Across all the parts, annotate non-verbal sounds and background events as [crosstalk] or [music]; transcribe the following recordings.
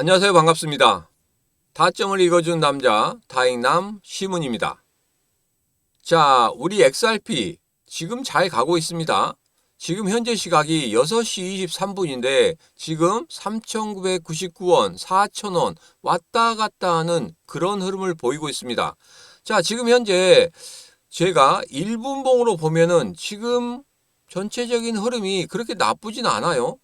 안녕하세요. 반갑습니다. 다점을 읽어준 남자 다행남 시문입니다. 자, 우리 XRP 지금 잘 가고 있습니다. 지금 현재 시각이 6시 23분인데 지금 3,999원, 4,000원 왔다 갔다 하는 그런 흐름을 보이고 있습니다. 자, 지금 현재 제가 1분봉으로 보면은 지금 전체적인 흐름이 그렇게 나쁘진 않아요.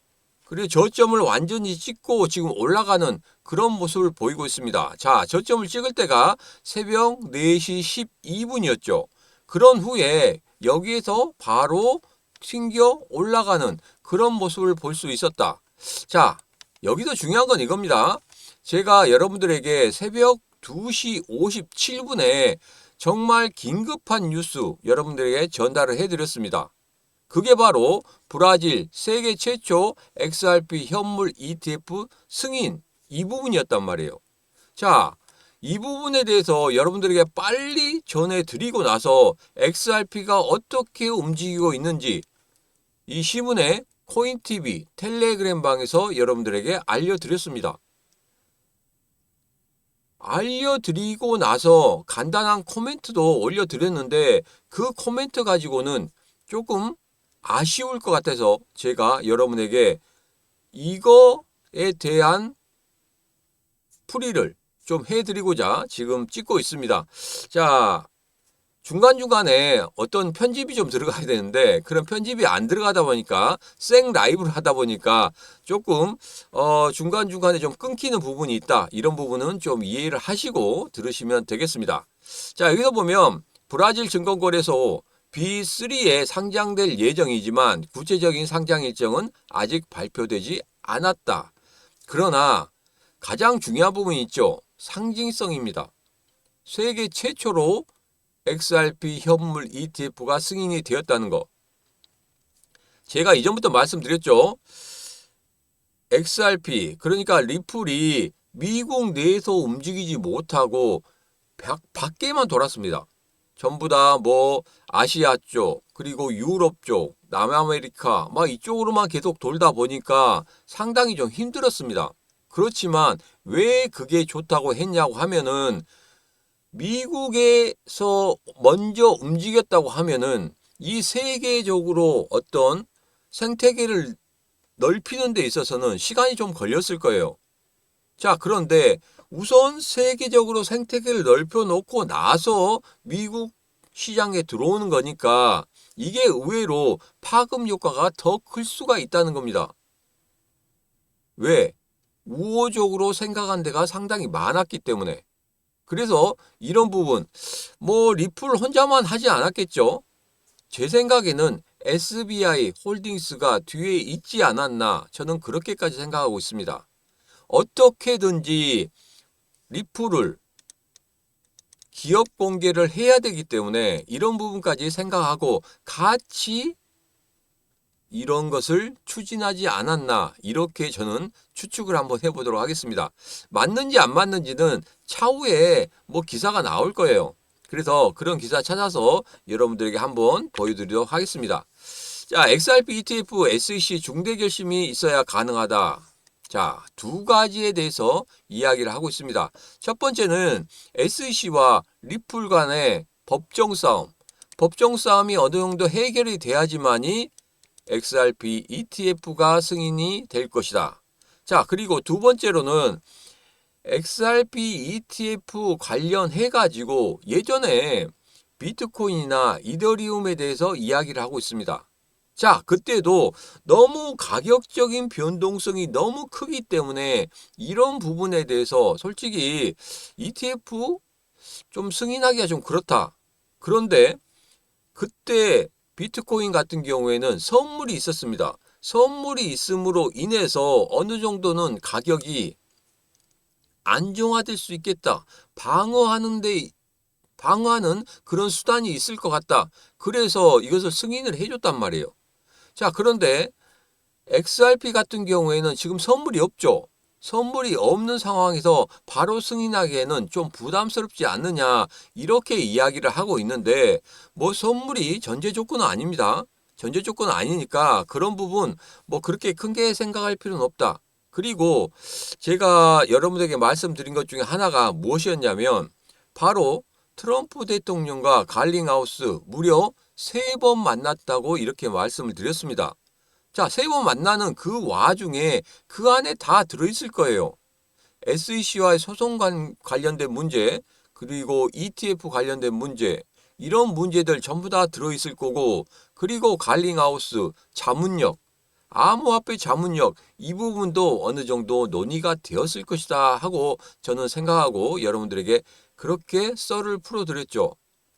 그리고 저점을 완전히 찍고 지금 올라가는 그런 모습을 보이고 있습니다. 자, 저점을 찍을 때가 새벽 4시 12분이었죠. 그런 후에 여기에서 바로 튕겨 올라가는 그런 모습을 볼 수 있었다. 자, 여기서 중요한 건 이겁니다. 제가 여러분들에게 새벽 2시 57분에 정말 긴급한 뉴스 여러분들에게 전달을 해드렸습니다. 그게 바로 브라질 세계 최초 XRP 현물 ETF 승인 이 부분이었단 말이에요. 자, 이 부분에 대해서 여러분들에게 빨리 전해드리고 나서 XRP가 어떻게 움직이고 있는지 이 시문의 코인TV 텔레그램 방에서 여러분들에게 알려드렸습니다. 알려드리고 나서 간단한 코멘트도 올려드렸는데 그 코멘트 가지고는 조금 아쉬울 것 같아서 제가 여러분에게 이거에 대한 풀이를 좀 해드리고자 지금 찍고 있습니다. 자, 중간중간에 어떤 편집이 좀 들어가야 되는데 그런 편집이 안 들어가다 보니까 생 라이브를 하다 보니까 조금 어 중간중간에 좀 끊기는 부분이 있다. 이런 부분은 좀 이해를 하시고 들으시면 되겠습니다. 자, 여기서 보면 브라질 증권거래소 B3에 상장될 예정이지만 구체적인 상장 일정은 아직 발표되지 않았다. 그러나 가장 중요한 부분이 있죠. 상징성입니다. 세계 최초로 XRP 현물 ETF가 승인이 되었다는 거. 제가 이전부터 말씀드렸죠. XRP 그러니까 리플이 미국 내에서 움직이지 못하고 밖에만 돌았습니다. 전부 다 뭐 아시아 쪽 그리고 유럽 쪽 남아메리카 막 이쪽으로만 계속 돌다 보니까 상당히 좀 힘들었습니다. 그렇지만 왜 그게 좋다고 했냐고 하면은 미국에서 먼저 움직였다고 하면은 이 세계적으로 어떤 생태계를 넓히는 데 있어서는 시간이 좀 걸렸을 거예요. 자, 그런데 우선 세계적으로 생태계를 넓혀 놓고 나서 미국 시장에 들어오는 거니까 이게 의외로 파급 효과가 더 클 수가 있다는 겁니다. 왜? 우호적으로 생각한 데가 상당히 많았기 때문에. 그래서 이런 부분, 뭐 리플 혼자만 하지 않았겠죠? 제 생각에는 SBI 홀딩스가 뒤에 있지 않았나 저는 그렇게까지 생각하고 있습니다. 어떻게든지 리플을 기업 공개를 해야 되기 때문에 이런 부분까지 생각하고 같이 이런 것을 추진하지 않았나 이렇게 저는 추측을 한번 해보도록 하겠습니다. 맞는지 안 맞는지는 차후에 뭐 기사가 나올 거예요. 그래서 그런 기사 찾아서 여러분들에게 한번 보여드리도록 하겠습니다. 자, XRP ETF SEC 중대 결심이 있어야 가능하다. 자, 두 가지에 대해서 이야기를 하고 있습니다. 첫 번째는 SEC와 리플 간의 법정 싸움. 법정 싸움이 어느 정도 해결이 돼야지만이 XRP ETF가 승인이 될 것이다. 자, 그리고 두 번째로는 XRP ETF 관련해 가지고 예전에 비트코인이나 이더리움에 대해서 이야기를 하고 있습니다. 자, 그때도 너무 가격적인 변동성이 너무 크기 때문에 이런 부분에 대해서 솔직히 ETF 좀 승인하기가 좀 그렇다. 그런데 그때 비트코인 같은 경우에는 선물이 있었습니다. 선물이 있음으로 인해서 어느 정도는 가격이 안정화될 수 있겠다. 방어하는데 방어하는 그런 수단이 있을 것 같다. 그래서 이것을 승인을 해줬단 말이에요. 자, 그런데 XRP 같은 경우에는 지금 선물이 없죠. 선물이 없는 상황에서 바로 승인하기에는 좀 부담스럽지 않느냐 이렇게 이야기를 하고 있는데 뭐 선물이 전제 조건은 아닙니다. 전제 조건은 아니니까 그런 부분 뭐 그렇게 큰 게 생각할 필요는 없다. 그리고 제가 여러분에게 말씀드린 것 중에 하나가 무엇이었냐면 바로 트럼프 대통령과 갈링하우스 무려 세 번 만났다고 이렇게 말씀을 드렸습니다. 자, 세 번 만나는 그 와중에 그 안에 다 들어있을 거예요. SEC와의 소송 관, 관련된 문제, 그리고 ETF 관련된 문제, 이런 문제들 전부 다 들어있을 거고, 그리고 갈링하우스, 자문력, 암호화폐 자문력, 이 부분도 어느 정도 논의가 되었을 것이다 하고 저는 생각하고 여러분들에게 그렇게 썰을 풀어드렸죠.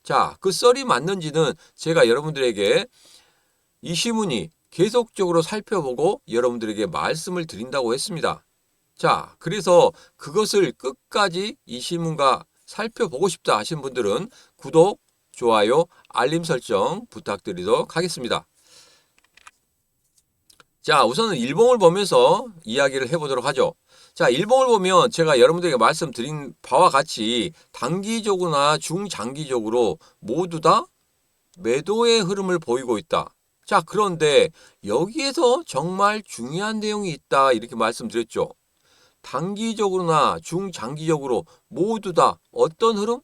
자, 그 썰이 맞는지는 제가 여러분들에게 이 신문이 계속적으로 살펴보고 여러분들에게 말씀을 드린다고 했습니다. 자, 그래서 그것을 끝까지 이 신문과 살펴보고 싶다 하신 분들은 구독, 좋아요, 알림 설정 부탁드리도록 하겠습니다. 자, 우선은 일봉을 보면서 이야기를 해보도록 하죠. 자, 일봉을 보면 제가 여러분들에게 말씀드린 바와 같이 단기적으로나 중장기적으로 모두 다 매도의 흐름을 보이고 있다. 자, 그런데 여기에서 정말 중요한 내용이 있다. 이렇게 말씀드렸죠. 단기적으로나 중장기적으로 모두 다 어떤 흐름?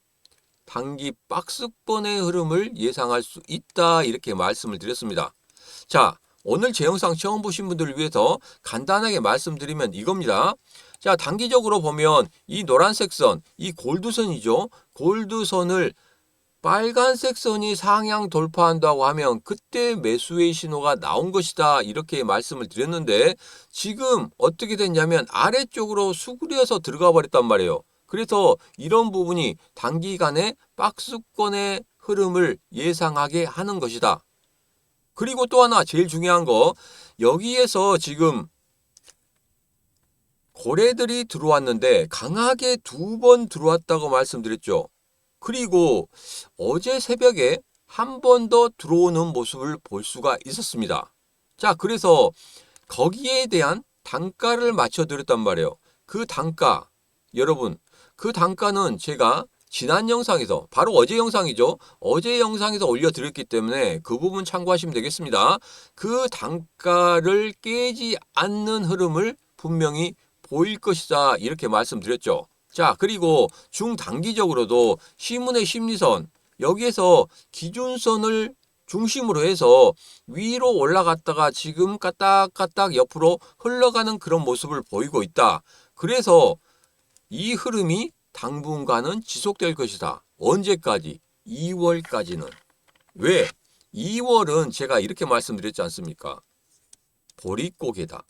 단기 박스권의 흐름을 예상할 수 있다. 이렇게 말씀을 드렸습니다. 자, 오늘 제 영상 처음 보신 분들을 위해서 간단하게 말씀드리면 이겁니다. 자, 단기적으로 보면 이 노란색 선, 이 골드선이죠. 골드선을 빨간색 선이 상향 돌파한다고 하면 그때 매수의 신호가 나온 것이다. 이렇게 말씀을 드렸는데 지금 어떻게 됐냐면 아래쪽으로 수그려서 들어가 버렸단 말이에요. 그래서 이런 부분이 단기간에 박스권의 흐름을 예상하게 하는 것이다. 그리고 또 하나 제일 중요한 거 여기에서 지금 고래들이 들어왔는데 강하게 두 번 들어왔다고 말씀드렸죠. 그리고 어제 새벽에 한 번 더 들어오는 모습을 볼 수가 있었습니다. 자, 그래서 거기에 대한 단가를 맞춰 드렸단 말이에요. 그 단가, 여러분, 그 단가는 제가 지난 영상에서 바로 어제 영상이죠. 어제 영상에서 올려드렸기 때문에 그 부분 참고하시면 되겠습니다. 그 단가를 깨지 않는 흐름을 분명히 보일 것이다 이렇게 말씀드렸죠. 자 그리고 중단기적으로도 시문의 심리선 여기에서 기준선을 중심으로 해서 위로 올라갔다가 지금 까딱까딱 옆으로 흘러가는 그런 모습을 보이고 있다. 그래서 이 흐름이 당분간은 지속될 것이다. 언제까지? 2월까지는. 왜? 2월은 제가 이렇게 말씀드렸지 않습니까? 보릿고개다.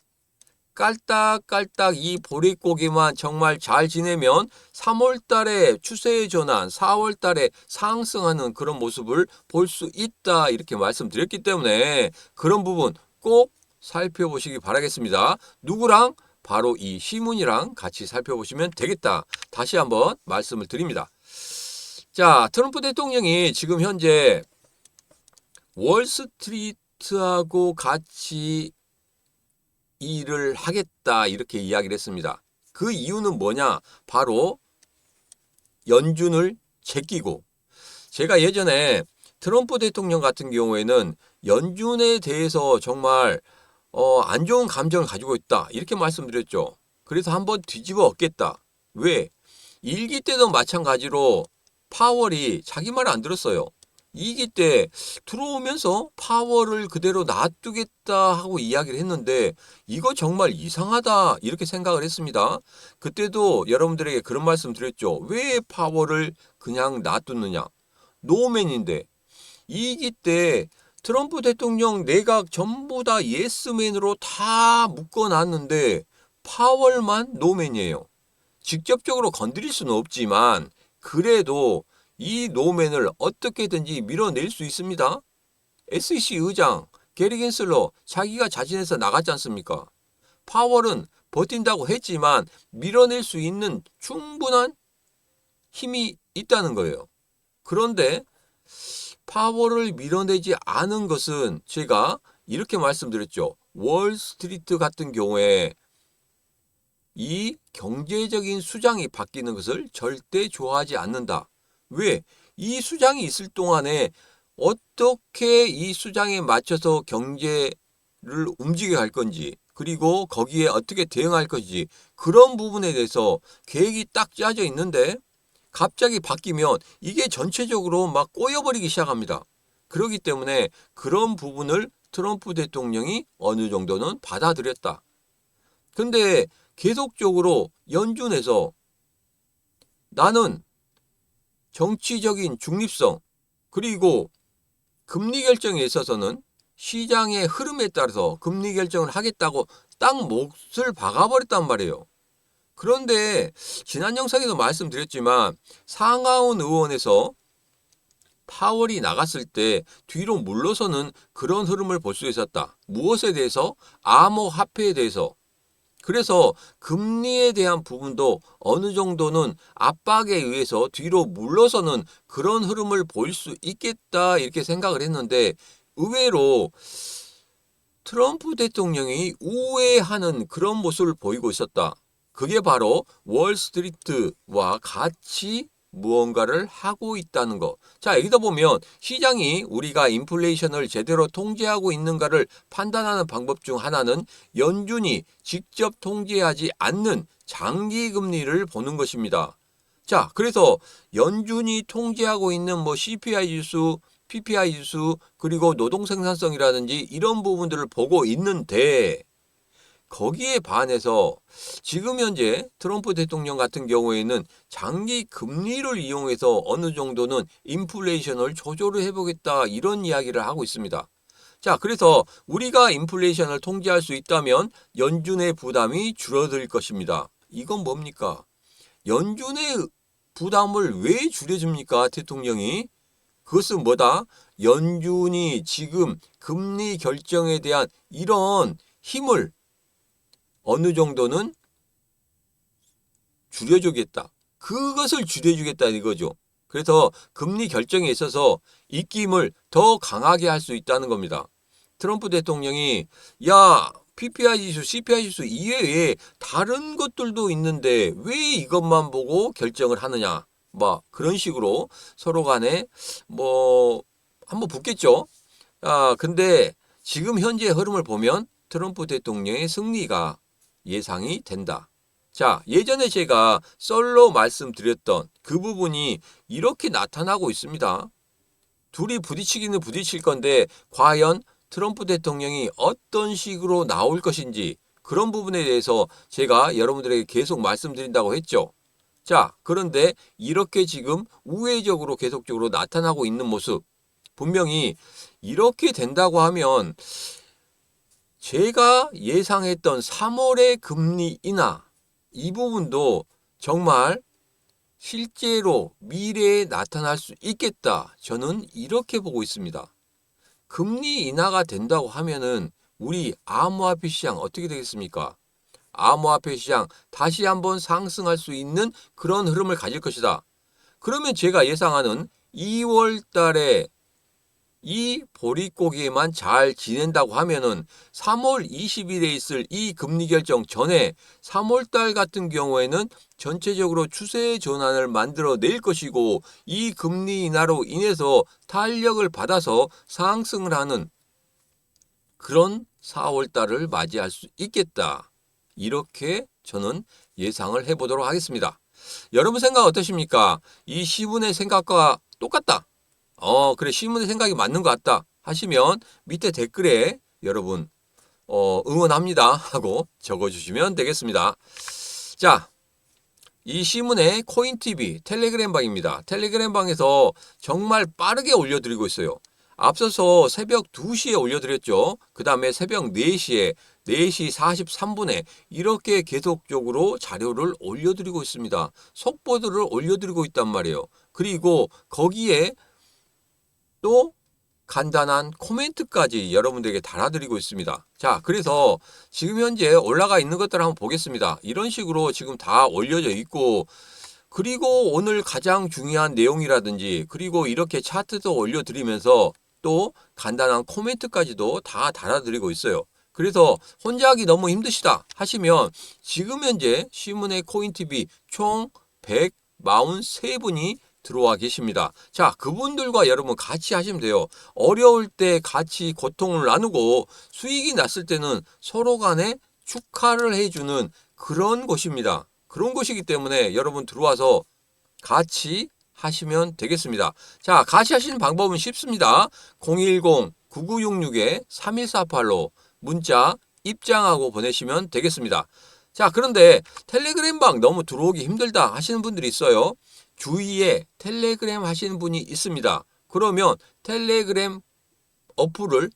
깔딱깔딱 이 보릿고개만 정말 잘 지내면 3월 달에 추세의 전환, 4월 달에 상승하는 그런 모습을 볼 수 있다. 이렇게 말씀드렸기 때문에 그런 부분 꼭 살펴보시기 바라겠습니다. 누구랑? 바로 이 시문이랑 같이 살펴보시면 되겠다. 다시 한번 말씀을 드립니다. 자, 트럼프 대통령이 지금 현재 월스트리트하고 같이 일을 하겠다 이렇게 이야기를 했습니다. 그 이유는 뭐냐? 바로 연준을 제끼고 제가 예전에 트럼프 대통령 같은 경우에는 연준에 대해서 정말 어, 안 좋은 감정을 가지고 있다. 이렇게 말씀드렸죠. 그래서 한번 뒤집어 엎겠다. 왜? 일기 때도 마찬가지로 파월이 자기 말안 들었어요. 2기 때 들어오면서 파월을 그대로 놔두겠다 하고 이야기를 했는데 이거 정말 이상하다 이렇게 생각을 했습니다. 그때도 여러분들에게 그런 말씀 드렸죠. 왜 파월을 그냥 놔두느냐. 노맨인데 2기 때 트럼프 대통령 내각 전부 다 예스맨으로 다 묶어놨는데 파월만 노맨이에요. 직접적으로 건드릴 수는 없지만 그래도 이 노맨을 어떻게든지 밀어낼 수 있습니다. SEC 의장 게리 겐슬러 자기가 자진해서 나갔지 않습니까? 파월은 버틴다고 했지만 밀어낼 수 있는 충분한 힘이 있다는 거예요. 그런데 파월을 밀어내지 않은 것은 제가 이렇게 말씀드렸죠. 월스트리트 같은 경우에 이 경제적인 수장이 바뀌는 것을 절대 좋아하지 않는다. 왜? 이 수장이 있을 동안에 어떻게 이 수장에 맞춰서 경제를 움직여 갈 건지 그리고 거기에 어떻게 대응할 것인지 그런 부분에 대해서 계획이 딱 짜져 있는데 갑자기 바뀌면 이게 전체적으로 막 꼬여버리기 시작합니다. 그렇기 때문에 그런 부분을 트럼프 대통령이 어느 정도는 받아들였다. 근데 계속적으로 연준에서 나는 정치적인 중립성 그리고 금리 결정에 있어서는 시장의 흐름에 따라서 금리 결정을 하겠다고 딱 몫을 박아버렸단 말이에요. 그런데 지난 영상에도 말씀드렸지만 상하원 의원에서 파월이 나갔을 때 뒤로 물러서는 그런 흐름을 볼 수 있었다. 무엇에 대해서? 암호화폐에 대해서. 그래서 금리에 대한 부분도 어느 정도는 압박에 의해서 뒤로 물러서는 그런 흐름을 볼 수 있겠다 이렇게 생각을 했는데 의외로 트럼프 대통령이 우회하는 그런 모습을 보이고 있었다. 그게 바로 월스트리트와 같이 무언가를 하고 있다는 거. 자, 여기다 보면 시장이 우리가 인플레이션을 제대로 통제하고 있는가를 판단하는 방법 중 하나는 연준이 직접 통제하지 않는 장기 금리를 보는 것입니다. 자, 그래서 연준이 통제하고 있는 뭐 CPI 지수, PPI 지수, 그리고 노동 생산성이라든지 이런 부분들을 보고 있는데 거기에 반해서 지금 현재 트럼프 대통령 같은 경우에는 장기 금리를 이용해서 어느 정도는 인플레이션을 조절을 해보겠다 이런 이야기를 하고 있습니다. 자, 그래서 우리가 인플레이션을 통제할 수 있다면 연준의 부담이 줄어들 것입니다. 이건 뭡니까? 연준의 부담을 왜 줄여줍니까? 대통령이. 그것은 뭐다? 연준이 지금 금리 결정에 대한 이런 힘을 어느 정도는 줄여주겠다. 그것을 줄여주겠다 이거죠. 그래서 금리 결정에 있어서 입김을 더 강하게 할 수 있다는 겁니다. 트럼프 대통령이 야 PPI 지수, CPI 지수 이외에 다른 것들도 있는데 왜 이것만 보고 결정을 하느냐. 뭐 그런 식으로 서로 간에 뭐 한번 붙겠죠. 아 근데 지금 현재 흐름을 보면 트럼프 대통령의 승리가 예상이 된다. 자, 예전에 제가 썰로 말씀드렸던 그 부분이 이렇게 나타나고 있습니다. 둘이 부딪히기는 부딪힐 건데 과연 트럼프 대통령이 어떤 식으로 나올 것인지 그런 부분에 대해서 제가 여러분들에게 계속 말씀드린다고 했죠. 자, 그런데 이렇게 지금 우회적으로 계속적으로 나타나고 있는 모습 분명히 이렇게 된다고 하면 제가 예상했던 3월의 금리 인하 이 부분도 정말 실제로 미래에 나타날 수 있겠다. 저는 이렇게 보고 있습니다. 금리 인하가 된다고 하면은 우리 암호화폐 시장 어떻게 되겠습니까? 암호화폐 시장 다시 한번 상승할 수 있는 그런 흐름을 가질 것이다. 그러면 제가 예상하는 2월 달에 이 보릿고기에만 잘 지낸다고 하면은 3월 20일에 있을 이 금리 결정 전에 3월 달 같은 경우에는 전체적으로 추세 전환을 만들어 낼 것이고 이 금리 인하로 인해서 탄력을 받아서 상승을 하는 그런 4월 달을 맞이할 수 있겠다. 이렇게 저는 예상을 해보도록 하겠습니다. 여러분 생각 어떠십니까? 이 시분의 생각과 똑같다. 어, 그래, 시문의 생각이 맞는 것 같다 하시면 밑에 댓글에 여러분, 어, 응원합니다 하고 적어주시면 되겠습니다. 자, 이 시문의 코인TV 텔레그램 방입니다. 텔레그램 방에서 정말 빠르게 올려드리고 있어요. 앞서서 새벽 2시에 올려드렸죠. 그 다음에 새벽 4시에 4시 43분에 이렇게 계속적으로 자료를 올려드리고 있습니다. 속보들을 올려드리고 있단 말이에요. 그리고 거기에 또 간단한 코멘트까지 여러분들에게 달아드리고 있습니다. 자, 그래서 지금 현재 올라가 있는 것들 한번 보겠습니다. 이런 식으로 지금 다 올려져 있고, 그리고 오늘 가장 중요한 내용이라든지, 그리고 이렇게 차트도 올려드리면서 또 간단한 코멘트까지도 다 달아드리고 있어요. 그래서 혼자 하기 너무 힘드시다 하시면 지금 현재 시문의 코인TV 총 143분이 들어와 계십니다. 자, 그분들과 여러분 같이 하시면 돼요. 어려울 때 같이 고통을 나누고 수익이 났을 때는 서로 간에 축하를 해주는 그런 곳입니다. 그런 곳이기 때문에 여러분 들어와서 같이 하시면 되겠습니다. 자, 같이 하시는 방법은 쉽습니다. 010-9966-3148로 문자 입장하고 보내시면 되겠습니다. 자, 그런데 텔레그램 방 너무 들어오기 힘들다 하시는 분들이 있어요. 주위에 텔레그램 하시는 분이 있습니다. 그러면 텔레그램 어플을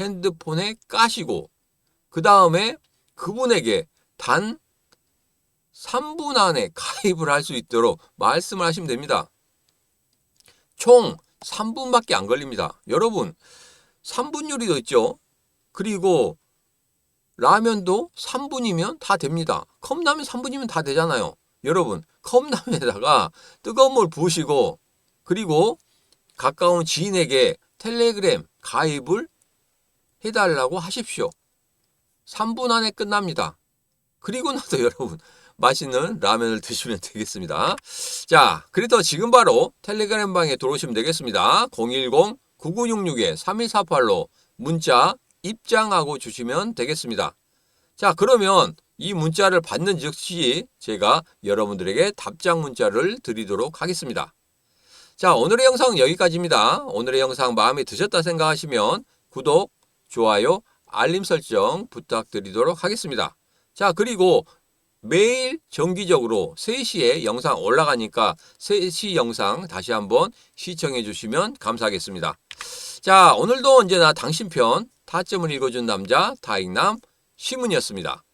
핸드폰에 까시고 그 다음에 그분에게 단 3분 안에 [laughs] 가입을 할 수 있도록 말씀을 하시면 됩니다. 총 3분밖에 안 걸립니다. 여러분, 3분 요리도 있죠. 그리고 라면도 3분이면 다 됩니다. 컵라면 3분이면 다 되잖아요. 여러분, 컵라면에다가 뜨거운 물 부으시고 그리고 가까운 지인에게 텔레그램 가입을 해달라고 하십시오. 3분 안에 끝납니다. 그리고 나서 [laughs] 여러분 맛있는 라면을 드시면 되겠습니다. 자, 그래도 지금 바로 텔레그램 방에 들어오시면 되겠습니다. 010-9966-3148로 문자 입장하고 주시면 되겠습니다. 자, 그러면 이 문자를 받는 즉시 제가 여러분들에게 답장 문자를 드리도록 하겠습니다. 자, 오늘의 영상 여기까지입니다. 오늘의 영상 마음에 드셨다 생각하시면 구독, 좋아요, 알림 설정 부탁드리도록 하겠습니다. 자, 그리고 매일 정기적으로 3시에 영상 올라가니까 3시 영상 다시 한번 시청해 주시면 감사하겠습니다. 자, 오늘도 언제나 당신 편 타점을 읽어준 남자 다익남 시문이었습니다.